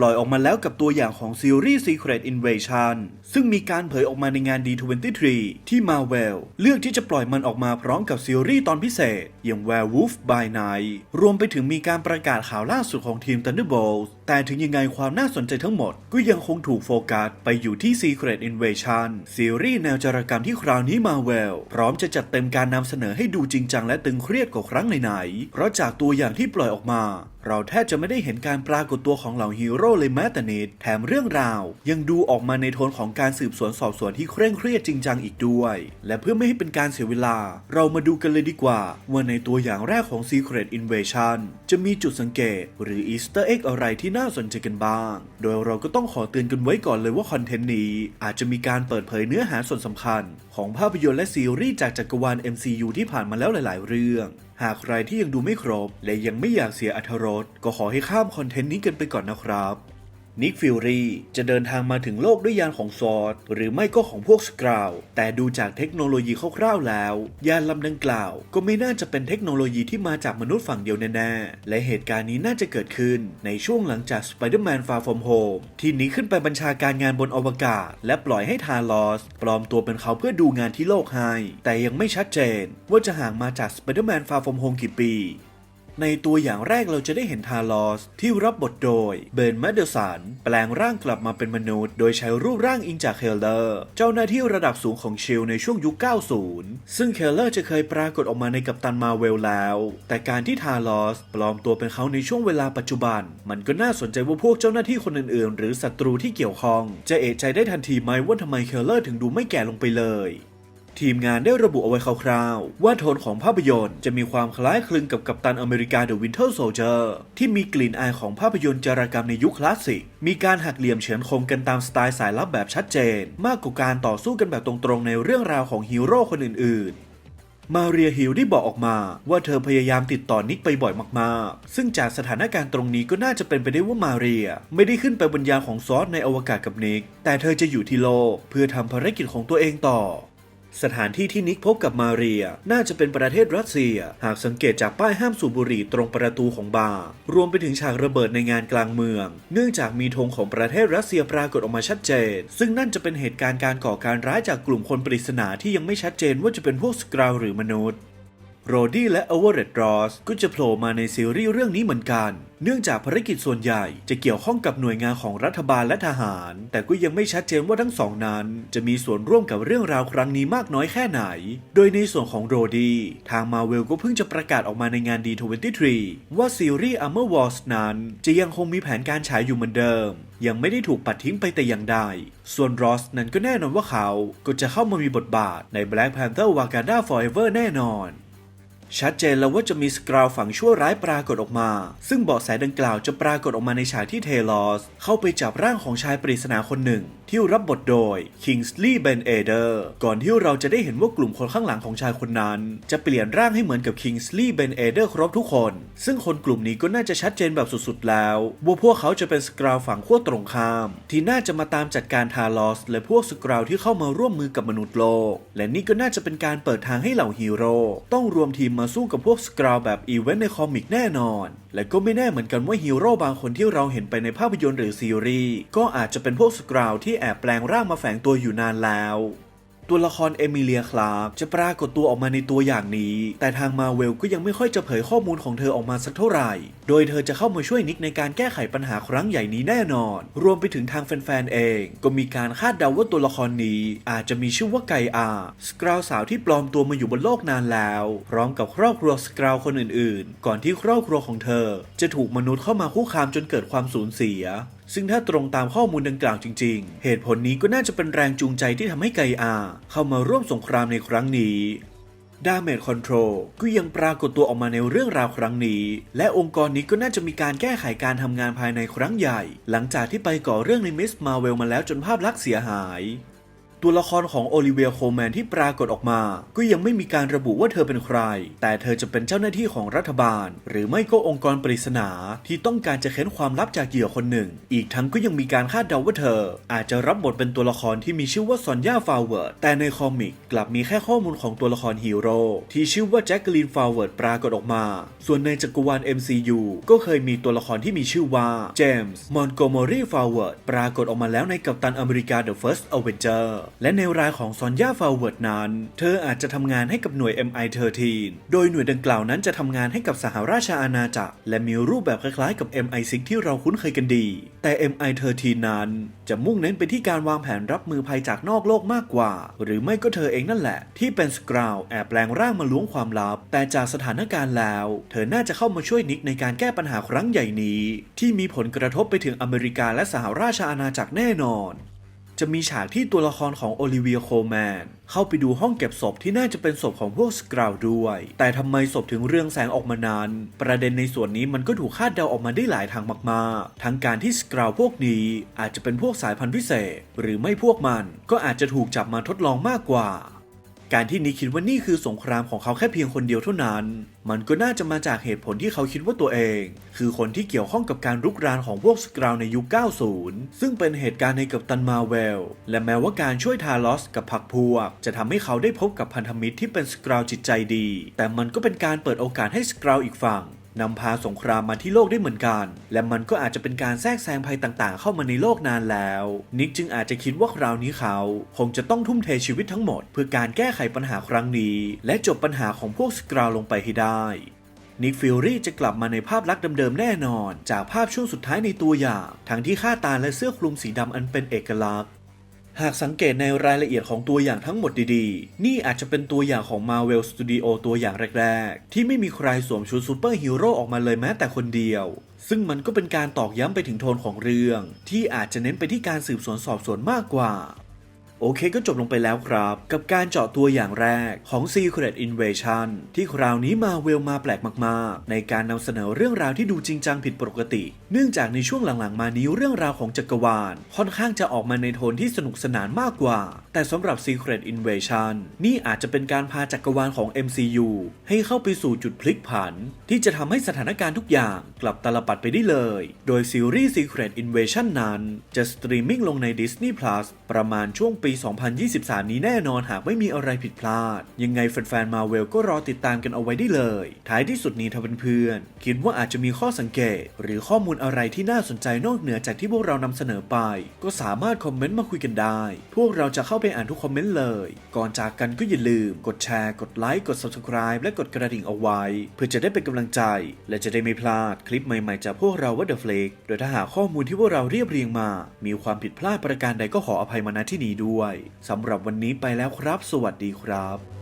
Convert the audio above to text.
ปล่อยออกมาแล้วกับตัวอย่างของซีรีส์ Secret Invasion ซึ่งมีการเผยออกมาในงาน D23 ที่ Marvel เลือกที่จะปล่อยมันออกมาพร้อมกับซีรีส์ตอนพิเศษ อย่าง Werewolf by Night รวมไปถึงมีการประกาศข่าวล่าสุดของทีม Thunderbolts แต่ถึงยังไงความน่าสนใจทั้งหมด ก็ยังคงถูกโฟกัสไปอยู่ที่ Secret Invasion ซีรีส์แนวจารกรรมที่คราวนี้ Marvel พร้อมจะจัดเต็มการนำเสนอให้ดูจริงจังและตึงเครียดกว่าครั้งไหนๆ เพราะจากตัวอย่างที่ปล่อยออกมา เราแทบจะไม่ได้เห็นการปรากฏตัวของเหล่าฮีโร่เลยแม้แต่นิดแถมเรื่องราว ยังดูออกมาในโทนของการสืบสวนสอบสวนที่เคร่งเครียดจริงจังอีกด้วย และเพื่อไม่ให้เป็นการเสียเวลา เรามาดูกันเลยดีกว่า ว่าในตัวอย่างแรกของ Secret Invasion จะมีจุดสังเกต หรือ Easter Egg อะไรที่น่าสนใจกันบ้าง โดยเราก็ต้องขอเตือนกันไว้ก่อนเลยว่าคอนเทนต์นี้อาจจะมีการเปิดเผยเนื้อหาส่วนสำคัญ ของภาพยนตร์และซีรีส์จากจักรวาล MCU ที่ผ่านมาแล้วหลาย ๆ เรื่อง หากใครที่ยังดูไม่ครบ และยังไม่อยากเสียอรรถรสก็ขอให้ข้ามคอนเทนต์นี้กันไปก่อนนะครับ นิกฟิลรีจะเดินทางมาถึงโลกด้วยยานของซอร์ดหรือไม่ก็ของพวกสกราว แต่ดูจากเทคโนโลยีคร่าวๆแล้ว ยานลำดังกล่าว ก็ไม่น่าจะเป็นเทคโนโลยีที่มาจากมนุษย์ฝั่งเดียวแน่ๆ และเหตุการณ์นี้น่าจะเกิดขึ้นในช่วงหลังจาก Spider-Man Far From Home ที่หนีขึ้นไปบัญชาการงานบนอวกาศ และปล่อยให้ทาลอส ปลอมตัวเป็นเขาเพื่อดูงานที่โลกให้ แต่ยังไม่ชัดเจน ว่าจะห่างมาจาก Spider-Man Far From Home กี่ปี ในตัวอย่างแรกเราจะได้เห็นทาลอสที่รับบทโดยเบนแมดเดอร์สันแปลงร่างกลับมาเป็นมนุษย์ โดยใช้รูปร่างอิงจากเคลเลอร์ เจ้าหน้าที่ระดับสูงของชิลในช่วงยุค 90 ซึ่งเคลเลอร์จะเคยปรากฏออกมาในกัปตันมาเวลแล้ว แต่การที่ทาลอสปลอมตัวเป็นเขาในช่วงเวลาปัจจุบัน มันก็น่าสนใจว่าพวกเจ้าหน้าที่คนอื่นๆ หรือศัตรูที่เกี่ยวข้อง จะเอะใจได้ทันทีไหมว่าทำไมเคลเลอร์ถึงดูไม่แก่ลงไปเลย ทีมงานได้ระบุเอาไว้คร่าวๆ ว่าโทนของภาพยนตร์จะมีความคล้ายคลึงกับกัปตันอเมริกา The Winter Soldier ที่มีกลิ่นอายของภาพยนตร์จารกรรมในยุคคลาสสิก มีการหักเหลี่ยมเฉือนคมกันตามสไตล์สายลับแบบชัดเจน มากกว่าการต่อสู้กันแบบตรงๆ ในเรื่องราวของฮีโร่คนอื่นๆมาเรียฮิลได้บอกออกมาว่าเธอพยายามติดต่อนิกไปบ่อยมากๆ ซึ่งจากสถานการณ์ตรงนี้ก็น่าจะเป็นไปได้ว่ามาเรีย ไม่ได้ขึ้นไปบนยานของซอสในอวกาศกับนิก แต่เธอจะอยู่ที่โลกเพื่อทำภารกิจของตัวเองต่อ สถานที่ที่นิกพบกับมาเรีย น่าจะเป็นประเทศรัสเซีย หากสังเกตจากป้ายห้ามสูบบุหรี่ตรงประตูของบาร์รวมไปถึงฉากระเบิดในงานกลางเมือง เนื่องจากมีธงของประเทศรัสเซียปรากฏออกมาชัดเจน ซึ่งนั่นจะเป็นเหตุการณ์การก่อการร้ายจากกลุ่มคนปริศนาที่ยังไม่ชัดเจนว่าจะเป็นพวกสกราวหรือมนุษย์ โรดี้และเอเวอร์เรตรอสก็จะโผล่มาในซีรีส์เรื่องนี้เหมือนกัน เนื่องจากภารกิจส่วนใหญ่จะเกี่ยวข้องกับหน่วยงานของรัฐบาลและทหาร แต่ก็ยังไม่ชัดเจนว่าทั้งสองนั้น จะมีส่วนร่วมกับเรื่องราวครั้งนี้มากน้อยแค่ไหน โดยในส่วนของโรดี้ทางมาเวลก็เพิ่งจะประกาศออกมาในงาน D23 ว่าซีรีส์ Armor Wars นั้น จะยังคงมีแผนการฉายอยู่เหมือนเดิม ยังไม่ได้ถูกปัดทิ้งไปแต่อย่างใดส่วนรอสนั้นก็แน่นอนว่าเขาก็จะเข้ามามีบทบาทใน Black Panther Wakanda Forever แน่นอน ชัดเจนแล้วว่าจะมีสกราวฝั่งชั่วร้ายปรากฏออกมา ซึ่งเบาะแสดังกล่าวจะปรากฏออกมาในฉากที่เทลอส เข้าไปจับร่างของชายปริศนาคนหนึ่ง ที่รับบทโดย Kingsley Ben Eder ก่อนที่เราจะได้เห็นว่ากลุ่มคนข้างหลังของชายคนนั้น จะเปลี่ยนร่างให้เหมือนกับ Kingsley Ben Eder ครบทุกคน ซึ่งคนกลุ่มนี้ก็น่าจะชัดเจนแบบสุดๆแล้วว่าพวกเขาจะเป็นสกราวฝั่งขั้วตรงข้าม ที่น่าจะมาตามจัดการทารอส และพวกสกราวที่เข้ามาร่วมมือกับมนุษย์โลก และนี่ก็น่าจะเป็นการเปิดทางให้เหล่าฮีโร่ต้องรวมทีมมาสู้กับพวกสกราวแบบอีเวนต์ในคอมิกแน่นอน และก็ไม่แน่เหมือนกันว่าฮีโร่บางคนที่เราเห็นไปในภาพยนตร์หรือซีรีส์ก็อาจจะเป็นพวกสกราวที่แอบแปลงร่างมาแฝงตัวอยู่นานแล้ว ตัวละครเอมิเลียคลาร์กจะปรากฏตัวออกมาในตัวอย่างนี้ แต่ทางมาเวลก็ยังไม่ค่อยจะเผยข้อมูลของเธอออกมาสักเท่าไหร่ โดยเธอจะเข้ามาช่วยนิกในการแก้ไขปัญหาครั้งใหญ่นี้แน่นอน รวมไปถึงทางแฟนๆเอง ก็มีการคาดเดาว่าตัวละครนี้ อาจจะมีชื่อว่าไกอาสกราวสาวที่ปลอมตัวมาอยู่บนโลกนานแล้ว พร้อมกับครอบครัวสกราวคนอื่นๆ ก่อนที่ครอบครัวของเธอ จะถูกมนุษย์เข้ามาคุกคามจนเกิดความสูญเสีย ซึ่งถ้าตรงตามข้อมูลดังกล่าวจริง ๆ เหตุผลนี้ก็น่าจะเป็นแรงจูงใจที่ทำให้ไกอา เข้ามาร่วมสงครามในครั้งนี้ดาเมจคอนโทรลก็ยังปรากฏตัวออกมาในเรื่องราวครั้งนี้ และองค์กรนี้ก็น่าจะมีการแก้ไขการทำงานภายในครั้งใหญ่ หลังจากที่ไปก่อเรื่องในมิสมาเวลมาแล้วจนภาพลักษณ์เสียหาย ตัวละครของโอลิเวียโคลแมนที่ปรากฏออกมา ก็ยังไม่มีการระบุว่าเธอเป็นใคร แต่เธอจะเป็นเจ้าหน้าที่ของรัฐบาล หรือไม่ก็องค์กรปริศนาที่ต้องการจะเค้นความลับจากเหยื่อคนหนึ่ง อีกทั้งก็ยังมีการคาดเดาว่าเธอ อาจจะรับบทเป็นตัวละครที่มีชื่อว่าซอนย่าฟาวเวิร์ด แต่ในคอมิกกลับมีแค่ข้อมูลของตัวละครฮีโร่ที่ชื่อว่าแจ็คเกอรีนฟาวเวิร์ดปรากฏออกมา ส่วนในจักรวาล MCU ก็เคยมีตัวละครที่มีชื่อว่าเจมส์มอนโกมอรีฟาวเวิร์ดปรากฏออกมาแล้วในกัปตันอเมริกา The First Avenger และในรายของซอนย่าฟาวเวิร์ดนั้น เธออาจจะทำงานให้กับหน่วย MI13 โดยหน่วยดังกล่าวนั้นจะทำงานให้กับสหราชอาณาจักร และมีรูปแบบคล้ายๆกับ MI6 ที่เราคุ้นเคยกันดี แต่ MI13 นั้นจะมุ่งเน้นไปที่การวางแผนรับมือภัยจากนอกโลกมากกว่า หรือไม่ก็เธอเองนั่นแหละ ที่เป็นสกราวแอบแปลงร่างมาล้วงความลับ แต่จากสถานการณ์แล้ว เธอน่าจะเข้ามาช่วยนิกในการแก้ปัญหาครั้งใหญ่นี้ ที่มีผลกระทบไปถึงอเมริกาและสหราชอาณาจักรแน่นอน จะมีฉากที่ตัวละครของโอลิเวียโคลแมนเข้าไปดูห้องเก็บศพที่น่าจะเป็นศพของพวกสกราวด้วย แต่ทำไมศพถึงเรื่องแสงออกมานาน ประเด็นในส่วนนี้มันก็ถูกคาดเดาออกมาได้หลายทางมากๆ ทั้งการที่สกราวพวกนี้อาจจะเป็นพวกสายพันธุ์พิเศษ หรือไม่พวกมันก็อาจจะถูกจับมาทดลองมากกว่า การที่นิกคิดว่านี่คือสงครามของเขาแค่เพียงคนเดียวเท่านั้น มันก็น่าจะมาจากเหตุผลที่เขาคิดว่าตัวเอง คือคนที่เกี่ยวข้องกับการรุกรานของพวกสกราวในยุค 90 ซึ่งเป็นเหตุการณ์ในกัปตันมาเวล และแม้ว่าการช่วยทารอสกับพักพวก จะทำให้เขาได้พบกับพันธมิตรที่เป็นสกราวจิตใจดี แต่มันก็เป็นการเปิดโอกาสให้สกราวอีกฝั่ง นำพาสงครามมาที่โลกได้เหมือนกัน และมันก็อาจจะเป็นการแทรกแซงภัยต่างๆ เข้ามาในโลกนานแล้ว นิกจึงอาจจะคิดว่าคราวนี้เขา คงจะต้องทุ่มเทชีวิตทั้งหมด เพื่อการแก้ไขปัญหาครั้งนี้ และจบปัญหาของพวกสกราวลงไปให้ได้นิกฟิลลี่จะกลับมาในภาพลักษณ์เดิมๆแน่นอน จากภาพช่วงสุดท้ายในตัวอย่าง ทั้งที่ค่าตาและเสื้อคลุมสีดำอันเป็นเอกลักษณ์ หากสังเกตในรายละเอียดของตัวอย่างทั้งหมดดีๆ นี่อาจจะเป็นตัวอย่างของ Marvel Studio ตัวอย่างแรกๆ ที่ไม่มีใครสวมชุดซูเปอร์ฮีโร่ออกมาเลยแม้แต่คนเดียว ซึ่งมันก็เป็นการตอกย้ำไปถึงโทนของเรื่อง ที่อาจจะเน้นไปที่การสืบสวนสอบสวนมากกว่า โอเคก็จบลงไปแล้วครับ กับการเจาะตัวอย่างแรกของ Secret Invasion ที่คราวนี้มาเวลมาแปลกมากๆ ในการนำเสนอเรื่องราวที่ดูจริงจังผิดปกติ เนื่องจากในช่วงหลังๆ มานี้เรื่องราวของจักรวาล ค่อนข้างจะออกมาในโทนที่สนุกสนานมากกว่า แต่สำหรับ Secret Invasion นี่อาจจะเป็นการพาจักรวาลของ MCU ให้เข้าไปสู่จุดพลิกผัน ที่จะทำให้สถานการณ์ทุกอย่างกลับตลปัดไปได้เลย โดยซีรีส์ Secret Invasion นั้น จะสตรีมมิ่งลงใน Disney Plus ประมาณช่วงปี 2023 นี้แน่นอนหากไม่มีอะไรผิดพลาด ยังไงแฟนๆมาเวลก็รอติดตามกันเอาไว้ได้เลย ท้ายที่สุดนี้ถ้าเพื่อนๆคิดว่าอาจจะมีข้อสังเกต หรือข้อมูลอะไรที่น่าสนใจนอกเหนือจากที่พวกเรานำเสนอไป ก็สามารถคอมเมนต์มาคุยกันได้ พวกเราจะเข้าไปอ่านทุกคอมเมนต์เลย ก่อนจากกันก็อย่าลืม กดแชร์ กดไลค์ กด subscribe และกดกระดิ่งเอาไว้ เพื่อจะได้เป็นกำลังใจ และจะได้ไม่พลาดคลิปใหม่ๆจากพวกเราว่าเดอะเฟลกโดยถ้าหากข้อมูลที่พวกเราเรียบเรียงมา มีความผิดพลาดประการใดก็ขออภัยมาณที่นี้ด้วยสำหรับวันนี้ไปแล้วครับ สวัสดีครับ